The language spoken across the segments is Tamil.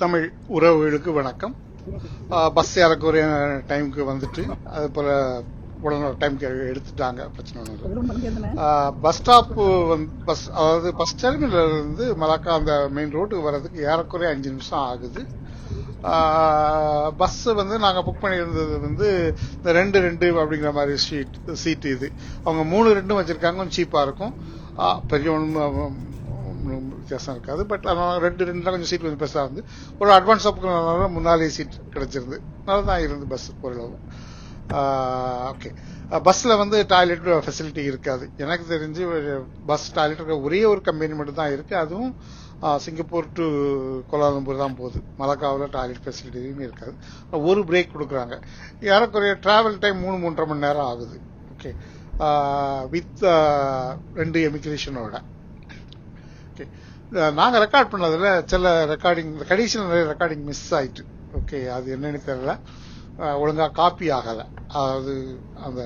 தமிழ் உறவுகளுக்கு வணக்கம். பஸ் ஏறக்குறைய டைமுக்கு வந்துட்டு அது போல உடனே டைமுக்கு எடுத்துட்டாங்க பிரச்சனை ஒன்றும் இல்லை. பஸ் ஸ்டாப் வந்து பஸ் அதாவது பஸ் டெர்மினல் இருந்து மலாக்கா அந்த மெயின் ரோட்டுக்கு வர்றதுக்கு ஏறக்குறைய அஞ்சு நிமிஷம் ஆகுது. பஸ் வந்து நாங்கள் புக் பண்ணியிருந்தது வந்து இந்த ரெண்டு ரெண்டு அப்படிங்கிற மாதிரி சீட் சீட் இது. அவங்க மூணு ரெண்டும் வச்சிருக்காங்க கொஞ்சம் சீப்பாக இருக்கும். பெரிய ஒன்றும் வித்தியாசம் இருக்காது. பட் ஆனால் ரெண்டு ரெண்டு நாள் கொஞ்சம் சீட் கொஞ்சம் பெருசாக இருந்து ஒரு அட்வான்ஸ் அப்புக்கு முன்னாலே சீட் கிடச்சிருந்து நல்லா தான் இருந்து பஸ் ஓரளவு. ஓகே பஸ்ஸில் வந்து டாய்லெட் ஃபெசிலிட்டி இருக்காது. எனக்கு தெரிஞ்சு பஸ் டாய்லெட் இருக்க ஒரே ஒரு கம்பெனி மட்டும் தான் இருக்குது அதுவும் சிங்கப்பூர் டு கோலாலம்பூர் தான் போகுது. மலக்காவில் டாய்லெட் ஃபெசிலிட்டி எதுவுமே இருக்காது. ஒரு பிரேக் கொடுக்குறாங்க. ஏறக்குறைய ட்ராவல் டைம் மூணு மூன்றரை மணி நேரம் ஆகுது. ஓகே வித் ரெண்டு எமிக்ரேஷனோட ஓகே நாங்கள் ரெக்கார்ட் பண்ணதில் சில ரெக்கார்டிங் கடைசியில் நிறைய ரெக்கார்டிங் மிஸ் ஆயிட்டு. ஓகே அது என்னன்னு தெரியல. ஒழுங்காக ஒழுங்கா காப்பி ஆகலை. அதாவது அந்த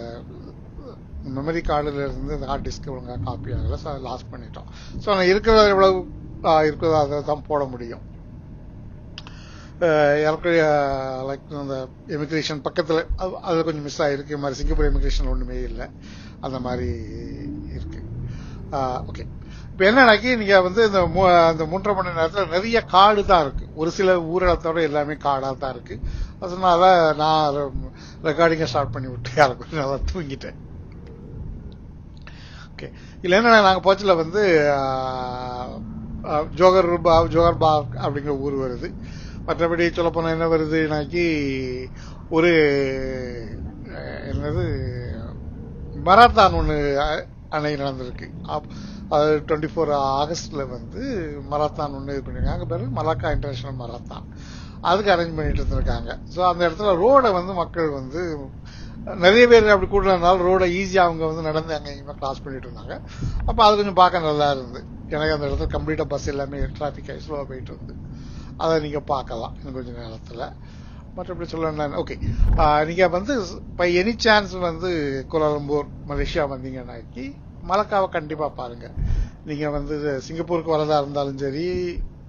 மெமரி கார்டுல இருந்து அந்த ஹார்ட் டிஸ்க் ஒழுங்காக காப்பி ஆகலை. ஸோ லாஸ் பண்ணிட்டோம். ஸோ நான் இருக்கிறத எவ்வளவு இருக்கிறதோ அதை தான் போட முடியும். ஏற்கனவே லைக் அந்த எமிக்ரேஷன் பக்கத்தில் அது கொஞ்சம் மிஸ் ஆகிருக்கு இது மாதிரி சிங்கப்பூர் எமிக்ரேஷன் ஒன்றுமே இல்லை. அந்த மாதிரி இருக்கு. ஓகே இப்போ என்னன்னாக்கி நீங்கள் வந்து இந்த மூ- அந்த மூன்றரை மணி நேரத்தில் நிறைய காடு தான் இருக்கு. ஒரு சில ஊரகத்தோட எல்லாமே காடாக தான் இருக்கு. அதனால நான் ரெக்கார்டிங்கை ஸ்டார்ட் பண்ணி விட்டு யாருக்கு நல்லா தூங்கிட்டேன். ஓகே இல்லை என்ன நாங்க போச்சுல வந்து ஜோகர் பா ஜோகர் பாக் அப்படிங்கிற ஊர் வருது. மற்றபடி சொல்ல என்ன வருதுனாக்கி ஒரு என்னது? மராத்தான் ஒன்று அணை நடந்திருக்கு. அது டுவெண்ட்டி ஃபோர் ஆகஸ்டில் வந்து மராத்தான் ஒன்று இது பண்ணியிருக்காங்க அங்க மலாக்கா இன்டர்நேஷ்னல் மராத்தான் அதுக்கு அரேஞ்ச் பண்ணிட்டு இருந்திருக்காங்க. ஸோ அந்த இடத்துல ரோடை வந்து மக்கள் வந்து நிறைய பேர் அப்படி கூடுறதுனால ரோடை ஈஸியாக அவங்க வந்து நடந்து அங்கே இங்கே கிராஸ் பண்ணிட்டு இருந்தாங்க. அப்போ அது கொஞ்சம் பார்க்க நல்லா இருந்து எனக்கு அந்த இடத்துல கம்ப்ளீட்டாக பஸ் எல்லாமே டிராஃபிக் ஸ்லோவாக போயிட்டு இருந்து. அதை நீங்கள் பார்க்கலாம். இன்னும் கொஞ்சம் நேரத்தில். மற்றபடி சொல்லணும் ஓகே நீங்கள் வந்து பை எனி சான்ஸ் வந்து கோலாலம்பூர் மலேசியா வந்தீங்கன்னாக்கி மலக்காவை கண்டிப்பாக பாருங்க. நீங்கள் வந்து சிங்கப்பூருக்கு வரதா இருந்தாலும் சரி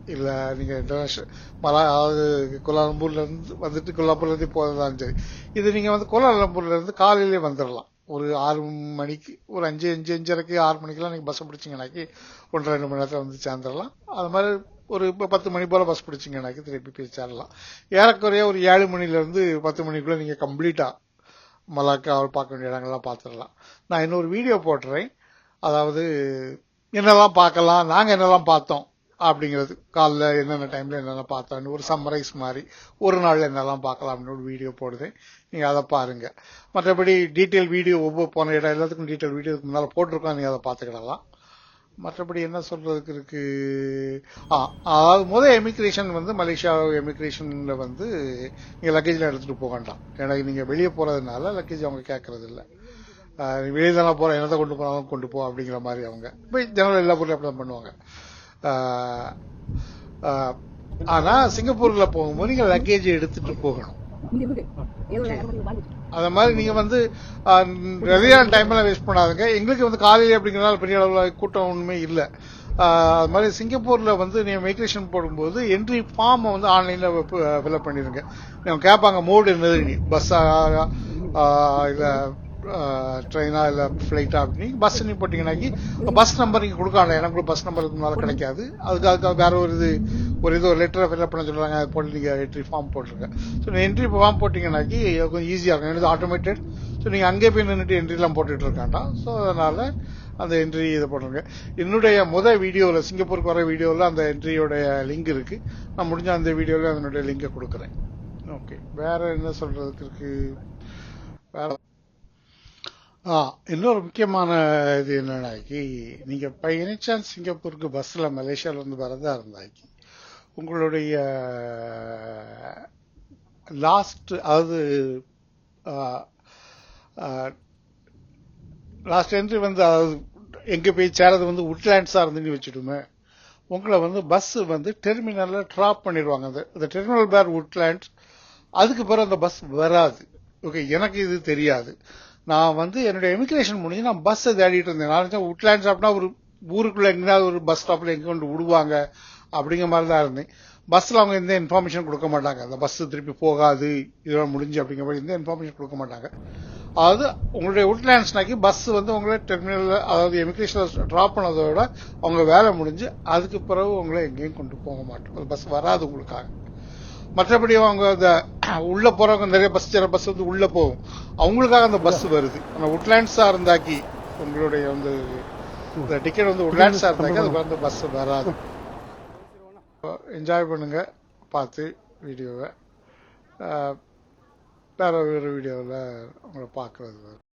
இல்லை நீங்கள் இன்டர்நேஷனல் மலா அதாவது கோலாலம்பூர்லேருந்து வந்துட்டு கோலாலம்பூர்லேருந்து போகிறதாலும் சரி இது நீங்கள் வந்து கோலாலம்பூர்லேருந்து காலையிலே வந்துடலாம் ஒரு ஆறு மணிக்கு ஒரு அஞ்சு அஞ்சு அஞ்சரைக்கு ஆறு மணிக்கெல்லாம் நீங்கள் பஸ்ஸை பிடிச்சிங்கனாக்கி ஒன்றரை ரெண்டு மணி நேரத்தில் வந்து சேர்ந்துடலாம் அது மாதிரி ஒரு இப்போ பத்து மணி போல் பஸ் பிடிச்சிங்கனாக்கி திருப்பி போய் சேரலாம். ஏறக்குறைய ஒரு ஏழு மணிலேருந்து பத்து மணிக்குள்ளே நீங்கள் கம்ப்ளீட்டாக மலாக்கா பார்க்க வேண்டிய இடங்கள்லாம் பார்த்துடலாம். நான் இன்னொரு வீடியோ போட்டுறேன் அதாவது என்னெல்லாம் பார்க்கலாம் நாங்கள் என்னெல்லாம் பார்த்தோம் அப்படிங்கிறது காலைல என்னென்ன டைமில் என்னென்ன பார்த்தோம்னு ஒரு சம்மரைஸ் மாதிரி ஒரு நாளில் என்னெல்லாம் பார்க்கலாம் அப்படின்னு ஒரு வீடியோ போடுதேன் நீங்கள் அதை பாருங்கள் மற்றபடி டீட்டெயில் வீடியோ ஒவ்வொரு போன இடம் எல்லாத்துக்கும் டீட்டெயில் வீடியோ முன்னால் போட்டிருக்கோம் நீங்கள் அதை பார்த்துக்கிடலாம். மற்றபடி என்ன சொல்றதுக்கு இருக்கு? ஆ அதாவது முதல் எமிக்ரேஷன் வந்து மலேசியா எமிக்ரேஷன்ல வந்து நீங்க லக்கேஜ்ல எடுத்துட்டு போக வேண்டாம். ஏன்னா நீங்க வெளியே போறதுனால லக்கேஜ் அவங்க கேட்கறது இல்லை வெளியே தானே போற என்னத்தை கொண்டு போனாலும் கொண்டு போ அப்படிங்கிற மாதிரி அவங்க. போய் ஜனரல் எல்லா பொருளும் அப்படிதான் பண்ணுவாங்க. ஆனா சிங்கப்பூர்ல போகும்போது நீங்க லக்கேஜ் எடுத்துட்டு போகணும். அத மாதிரி நீங்க வந்து ஆஹ், நிறைய டைம்ல வேஸ்ட் பண்ணாதுங்க. எங்களுக்கு வந்து காலையில அப்படிங்கறதால பெரிய அளவுல கூட்டம் ஒண்ணுமே இல்ல. அது மாதிரி சிங்கப்பூர்ல வந்து நீங்க மைக்ரேஷன் போடும்போது என்ட்ரி ஃபார்ம் வந்து ஆன்லைன்ல ஃபில்அப் பண்ணிருங்க அவங்க கேட்பாங்க மோடு என்னது பஸ்ஸா இல்ல ட்ரெயினா இல்ல ஃபிளைட்டா அப்படின்னு பஸ் நீ போட்டீங்கன்னாக்கி பஸ் நம்பர் நீங்க கொடுக்க எனக்கு பஸ் நம்பர் முன்னால கிடைக்காது. அதுக்கு அதுக்கு வேற ஒரு இது ஒரு இது ஒரு லெட்டரை ஃபில்அப் பண்ண சொல்றாங்க அது போட்டு நீங்க என்ட்ரி ஃபார்ம் போட்டுருங்க. ஸோ நீங்கள் என்ட்ரி ஃபார்ம் போட்டீங்கன்னாக்கி கொஞ்சம் ஈஸியாக இருக்கும். எனக்கு ஆட்டோமேட்டட் ஸோ நீங்கள் அங்கே போய் நின்றுட்டு என்ட்ரிலாம் போட்டுட்டு இருக்காண்டாம் ஸோ அதனால அந்த என்ட்ரி இதை போட்டுருங்க. என்னுடைய முதல் வீடியோவில் சிங்கப்பூருக்கு வர வீடியோவில் அந்த என்ட்ரியோடைய லிங்க் இருக்கு. நான் முடிஞ்ச அந்த வீடியோவில் அதனுடைய லிங்கை கொடுக்குறேன். ஓகே வேற என்ன சொல்றதுக்கு இருக்கு? வேற ஆ இன்னொரு முக்கியமான இது என்னன்னாக்கி நீங்கள் பை எனி சான்ஸ் சிங்கப்பூருக்கு பஸ்ஸில் மலேசியால வரதாக வரதா இருந்தாக்கி உங்களுடைய லாஸ்ட் அதாவது லாஸ்ட் என்ட்ரி வந்து அதாவது எங்கே போய் சேரது வந்து உட்லேண்ட்ஸாக இருந்துன்னு வச்சுட்டுமே உங்களை வந்து பஸ் வந்து டெர்மினலில் ட்ராப் பண்ணிடுவாங்க. அந்த இந்த டெர்மினல் பேர் உட்லேண்ட்ஸ் அதுக்கு பிறகு அந்த பஸ் வராது. ஓகே எனக்கு இது தெரியாது. நான் வந்து என்னுடைய எமிகிரேஷன் முடிஞ்சு நான் பஸ்ஸை தேடிட்டு இருந்தேன். நான் நினைச்சேன் உட்லேண்ட்ஸ் அப்படின்னா ஒரு ஊருக்குள்ளே எங்கேயாவது ஒரு பஸ் ஸ்டாப்பில் எங்கே கொண்டு விடுவாங்க. அப்படிங்கிற மாதிரி தான் இருந்தேன் பஸ்ஸில் அவங்க எந்த இன்ஃபர்மேஷன் கொடுக்க மாட்டாங்க. அந்த பஸ் திருப்பி போகாது இதெல்லாம் முடிஞ்சு அப்படிங்கிற மாதிரி எந்த இன்ஃபர்மேஷன் கொடுக்க மாட்டாங்க. அதாவது உங்களுடைய உட்லேண்ட்ஸ்னாக்கி பஸ் வந்து உங்களை டெர்மினலில் அதாவது எமிகிரேஷனில் ட்ராப் பண்ணதோட அவங்க வேலை முடிஞ்சு அதுக்கு பிறகு உங்களை எங்கேயும் கொண்டு போக மாட்டோம். அந்த பஸ் வராது உங்களுக்காக. மற்றபடி அவங்க அந்த உள்ள போறவங்க நிறைய பஸ் சில பஸ் வந்து உள்ள போகும். அவங்களுக்காக அந்த பஸ் வருது. ஆனால் உட்லேண்ட்ஸா இருந்தாக்கி உங்களுடைய வந்து இந்த டிக்கெட் வந்து உட்லேண்ட்ஸா இருந்தாக்கி அதுக்கு வந்து பஸ் வராது. என்ஜாய் பண்ணுங்க பார்த்து வீடியோவை வேறு ஒரு வீடியோவில் உங்களை பார்க்குறது